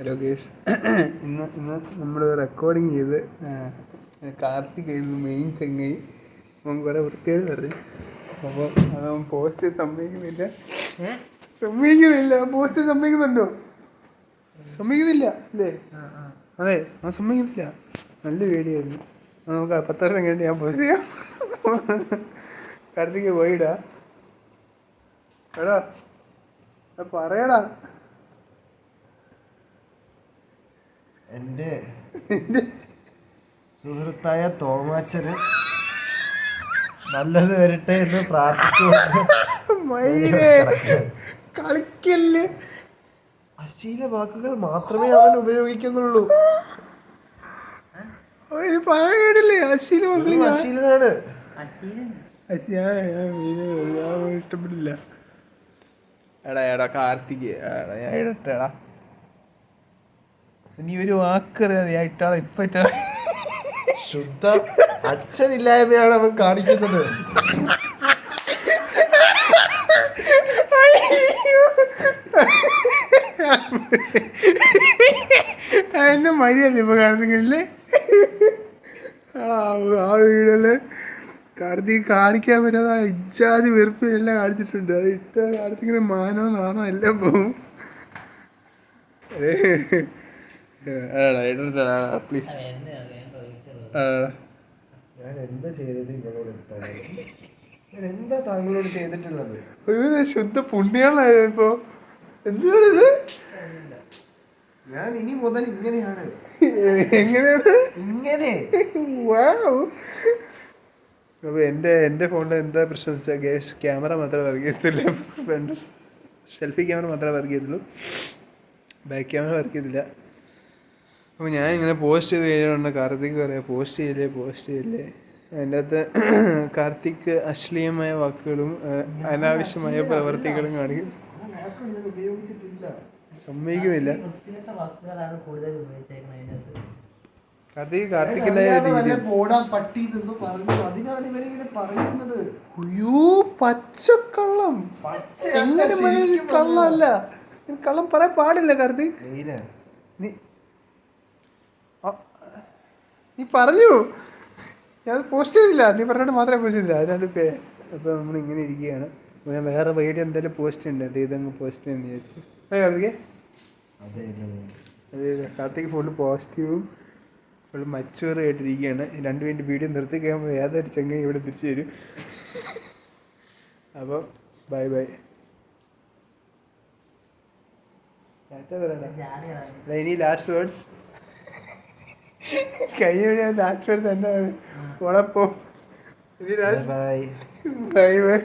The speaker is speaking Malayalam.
ഹലോ കേസ് ഇന്ന് ഇന്ന് നമ്മൾ റെക്കോർഡിങ് ചെയ്ത് കാർത്തിക് ആയിരുന്നു മെയിൻ ചെങ്ങൈ അവൻ കുറേ വൃത്തികേട് പറഞ്ഞു അപ്പോൾ അതവൻ പോസ്റ്റ് സമ്മതിക്കുന്നില്ല. സമ്മതിക്കുന്നില്ല. പോസ്റ്റ് സമ്മതിക്കുന്നുണ്ടോ? സമ്മതിക്കുന്നില്ല അല്ലേ? അതെ അവൻ സമ്മതിക്കുന്നില്ല. നല്ല പേടിയായിരുന്നു. അത് നമുക്ക് പത്ത് വർഷം കഴിഞ്ഞിട്ട് ഞാൻ പോസ്റ്റ് ചെയ്യാം. കാർത്തിക് പോയിടാ. എടാ, പറയടാ. എന്റെ സുഹൃത്തായ തോമാച്ചന് നല്ലത് വരട്ടെ എന്ന് പ്രാർത്ഥിച്ചു കളിക്കല്ലേ? അശീല വാക്കുകൾ മാത്രമേ അവൻ ഉപയോഗിക്കുന്നുള്ളൂ. അശീലനാണ് ഞാൻ ഇഷ്ടപ്പെട്ടില്ല. എടാ എടാ കാർത്തിക് എടാ ഞാൻ ഇടട്ടെടാ. നീ ഒരു ഇട്ടാളെ ഇപ്പൊ ഇട്ടാളെ ശുദ്ധ അച്ഛനില്ലായ്മയാണ് അവൻ കാണിക്കുന്നത്. എന്നെ മര്യാദ ഇപ്പൊ കാർത്തികല്ലേ ആ വീടല്ലേ? കാർത്തിക് കാണിക്കാൻ പറ്റാതെ ആ ഇജാതി വെറുപ്പിനെല്ലാം കാണിച്ചിട്ടുണ്ട്. അത് ഇട്ട കാലത്തിങ്ങനെ മാനോ നാണോ എല്ലാം പോവും. പ്ലീസ് ഞാൻ എന്താ ചെയ്തത് ഇവളോട് ഞാൻ എന്താ താങ്കളോട് ചെയ്തിട്ടുള്ളത്? ഒരു ശുദ്ധ പുണ്യാളായോ ഇപ്പൊ? എന്തുവാണിത് ഞാൻ ഇനി മുതൽ ഇങ്ങനെയാണ്. എങ്ങനെയാണ്? ഇങ്ങനെ. വാവ് അപ്പോൾ എന്റെ എന്റെ ഫോണിൽ എന്താ പ്രശ്നം വെച്ചാൽ ഗ്യാസ് ക്യാമറ മാത്രമേ വർക്ക് ചെയ്തില്ല ഫ്രണ്ട് സെൽഫി ക്യാമറ മാത്രമേ വർക്ക് ചെയ്തുള്ളൂ ബാക്ക് ക്യാമറ വർക്ക് ചെയ്തില്ല അപ്പോൾ ഞാൻ ഇങ്ങനെ പോസ്റ്റ് ചെയ്ത് കഴിഞ്ഞുകൊണ്ട് കാർത്തിക് പറയാം പോസ്റ്റ് ചെയ്യില്ലേ പോസ്റ്റ് ചെയ്യില്ലേ? അതിന്റെ അകത്ത് കാർത്തിക് അശ്ലീയമായ വാക്കുകളും അനാവശ്യമായ പ്രവർത്തികളും കാണിക്കും. ആ ഞാൻ ഉപയോഗിച്ചിട്ടില്ല. സമ്മതിക്കുന്നില്ല. കാർത്തിക് കാർത്തിക്കിന്റെ അയ്യോ പച്ചക്കള്ളം. എങ്ങനെ കള്ളല്ല നീ കള്ളം പറയാൻ പാടില്ല കാർത്തിക്. നീ നീ പറഞ്ഞു. ഞാൻ പോസ്റ്റ് ചെയ്തില്ല. നീ പറഞ്ഞിട്ട് മാത്രമേ പോസ്റ്റ് ചെയ്തില്ല. അതിനകത്ത് അപ്പോൾ നമ്മൾ ഇങ്ങനെ ഇരിക്കുകയാണ്. അപ്പോൾ ഞാൻ വേറെ വീഡിയോ എന്തായാലും പോസ്റ്റ് ഉണ്ട് അത് ഇതങ്ങ് പോസ്റ്റ് ചെയ്യുന്ന വിചാരിച്ചു. അതെ കാർത്തികേ? അതെ കാർത്തിക് ഫുള്ള് പോസിറ്റീവും ഫുള്ള് മച്ചുവർ ആയിട്ടിരിക്കുകയാണ്. രണ്ട് മിനിറ്റ് വീഡിയോ നിർത്തി കഴിയുമ്പോൾ ഏതൊരു ചെങ്ങ ഇവിടെ തിരിച്ചു വരും. അപ്പോൾ ബൈ ബൈ ഇനി ലാസ്റ്റ് വേർഡ്സ് കഴിഞ്ഞ ഡാക്ടർ തന്നെ ബൈ ബൈ ബൈ